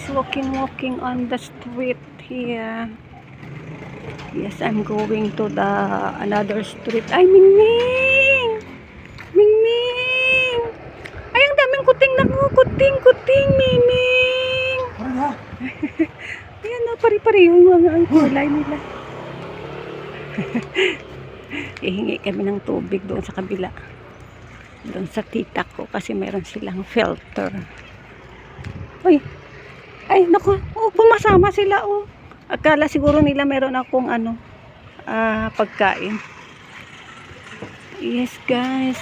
guys, walking walking on the street here. Yes, I'm going to the another street. Ay, Mingming! Mingming! Ay, ang daming kuting na mo. Kuting, kuting, Mingming! Ano? Ayan na, pari-pari yung mga ang kulay nila. Ihingi kami ng tubig doon sa kabila. Doon sa tita ko kasi mayroon silang filter. Uy! Ay, naku. Oh, pumasama sila, oh. Akala siguro nila meron akong ano, ah, pagkain. Yes, guys.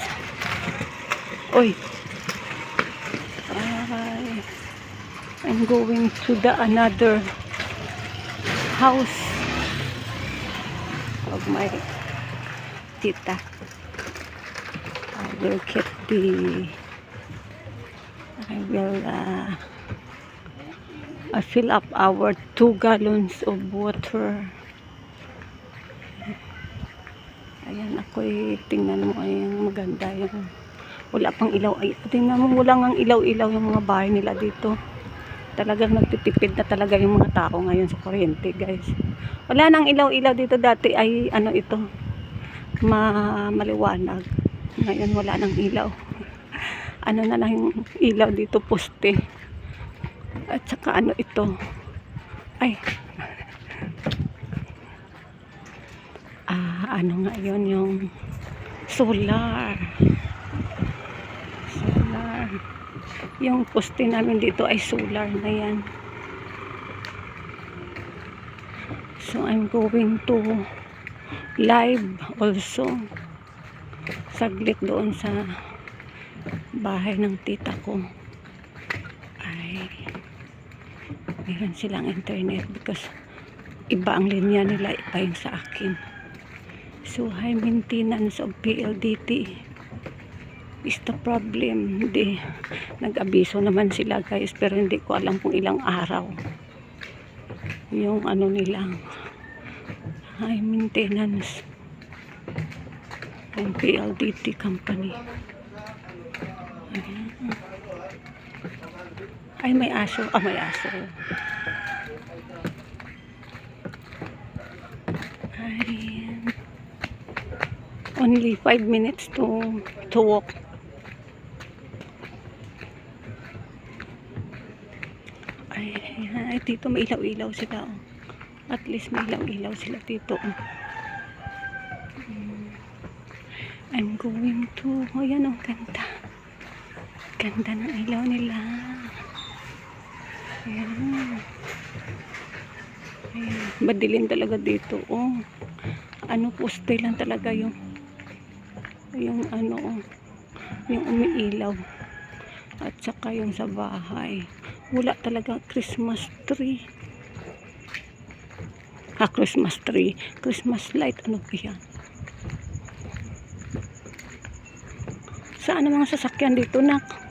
Uy. Ay. I'm going to the another house of my tita. I will get the I will uh, I fill up our two gallons of water. Ayan, ako tingnan mo ayun maganda yung wala pang ilaw. Ay tingnan mo wala ngang ilaw-ilaw yung mga bahay nila dito. Talagang nagtitipid na talaga yung mga tao ngayon sa kuryente guys. Wala nang ilaw-ilaw dito dati. Ay ano ito? Ma maliwanag. Ngayon wala nang ilaw. Ano na lang yung ilaw dito poste at saka ano ito? Ay. Ah ano nga yun? Yung solar. Solar. Yung poste namin dito ay solar na yan. So I'm going to live also. Saglit doon sa bahay ng tita ko. Ay meron silang internet because iba ang linya nila iba yung sa akin. So high maintenance of PLDT is the problem. Hindi nag-abiso naman sila guys pero hindi ko alam kung ilang araw yung ano nilang high maintenance ng PLDT company. Ayan. Ay may aso ah may aso Ayan. only 5 minutes to to walk ay, ayan. ay dito may ilaw-ilaw sila oh. at least may ilaw-ilaw sila dito oh. Mm. I'm going to ayan ang ganda ganda ng ilaw nila ayan. Madilim talaga dito oh. Ano poste lang talaga yung yung ano oh, yung umiilaw. At saka yung sa bahay. Wala talaga Christmas tree. Ah Christmas tree. Christmas light ano ba yan? Saan ang mga sasakyan dito nak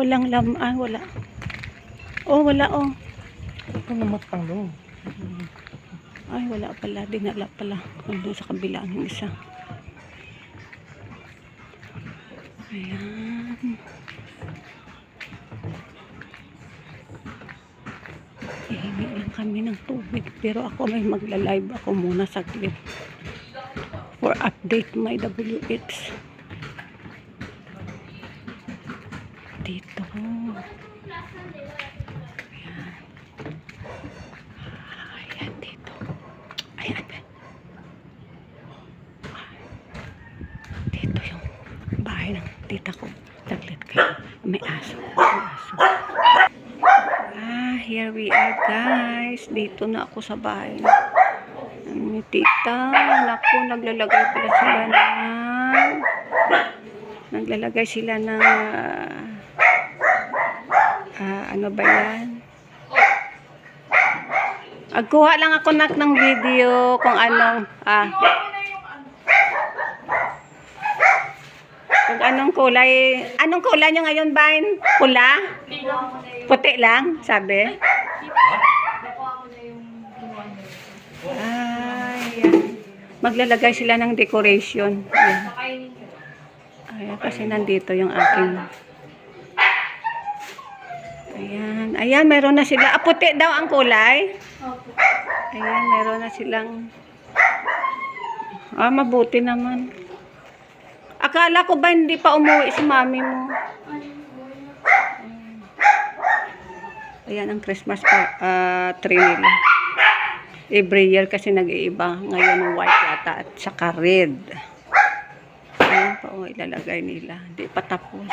walang lam ah wala. Oh wala oh. Ito na matang ay wala pala. Dinala pala. Nandun sa kabila ng isa. Ayan. Ihingi lang kami ng tubig pero ako may magla-live ako muna saglit for update my WX dito. Ayan. Dito. Dito yung bahay ng tita ko. Saglit kayo. May aso. May aso. Ah here we are guys. Dito na ako sa bahay ni tita. Naku naglalagay pala sila ng naglalagay sila ng ah, ano ba yan Agkuha lang ako nak ng video kung anong ah kung anong kulay anong kulay niyo ngayon Bain? Pula? Puti lang sabi? Ay. Maglalagay sila ng decoration. Ayan. Ayan, kasi nandito yung aking Ayan. Ayan, meron na sila. Ah, puti daw ang kulay. Opo. Ayan, meron na silang... Ah, mabuti naman. Akala ko ba hindi pa umuwi si mami mo? Ayan ang Christmas pa, ah, tree nila. Every year kasi nag-iiba. Ngayon white yata at saka red. Ayan pa, oh, ilalagay nila. Hindi pa tapos.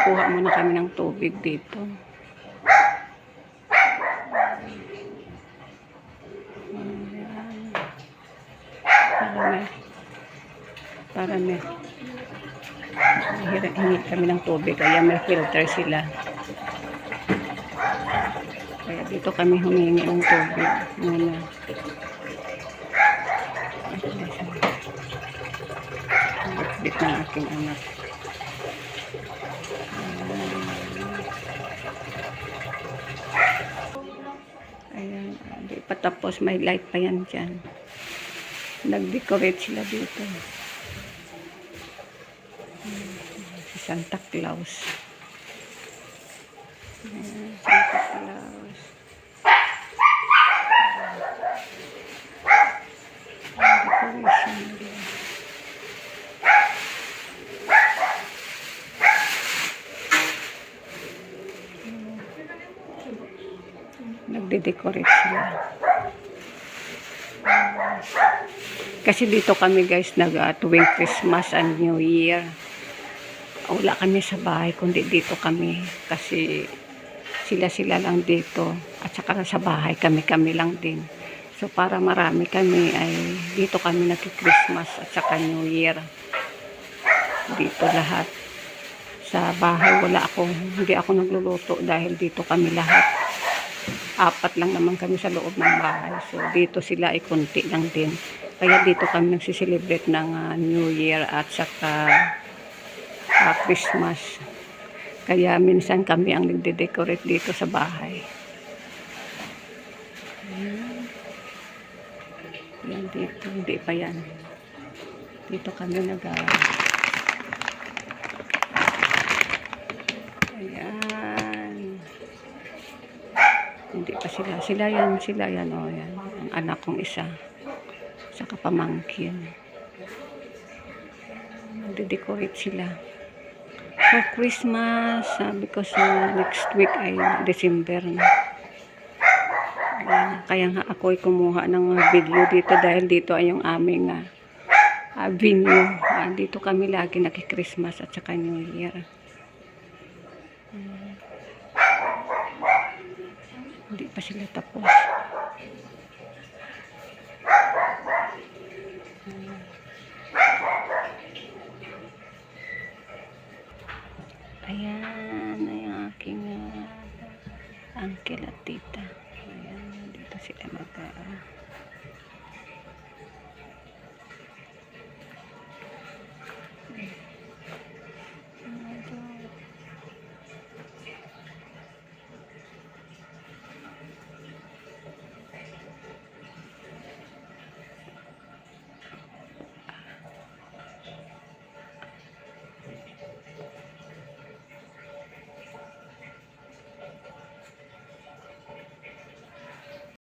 Kukuha muna kami ng tubig dito. Para may para may hingi kami ng tubig kaya may filter sila. Kaya dito kami humingi ng tubig muna. Bit ng aking anak ayan hindi pa tapos may light pa yan dyan nag-decorate sila dito si Santa Claus. Ayan, Santa Claus. Ang decoration nila. Nagde-decorate sila. Kasi dito kami guys nag uh, tuwing Christmas and New Year. Wala kami sa bahay kundi dito kami kasi sila-sila lang dito at saka sa bahay kami-kami lang din. So para marami kami ay dito kami nagki-Christmas at saka New Year. Dito lahat. Sa bahay wala ako, hindi ako nagluluto dahil dito kami lahat. Apat lang naman kami sa loob ng bahay. So dito sila ay konti lang din. Kaya dito kami nagsiselebrate ng ah, New Year at saka ah, Christmas. Kaya minsan kami ang nagde-decorate dito sa bahay. Yan dito, hindi pa yan. Dito kami nag ah, Hindi pa sila. Sila yan, sila yan. O, yan. Ang anak kong isa. Saka pamangkin. Nagde-decorate sila. For Christmas, sabi ko sa next week ay December na. Ayan. Kaya nga ako ay kumuha ng video dito dahil dito ay yung aming ah, venue. Ah, dito kami lagi naki-Christmas at saka New Year. Hmm. Hindi pa sila tapos. Ayan, ay ang aking uh, uncle at tita. Ayan, dito sila mag uh,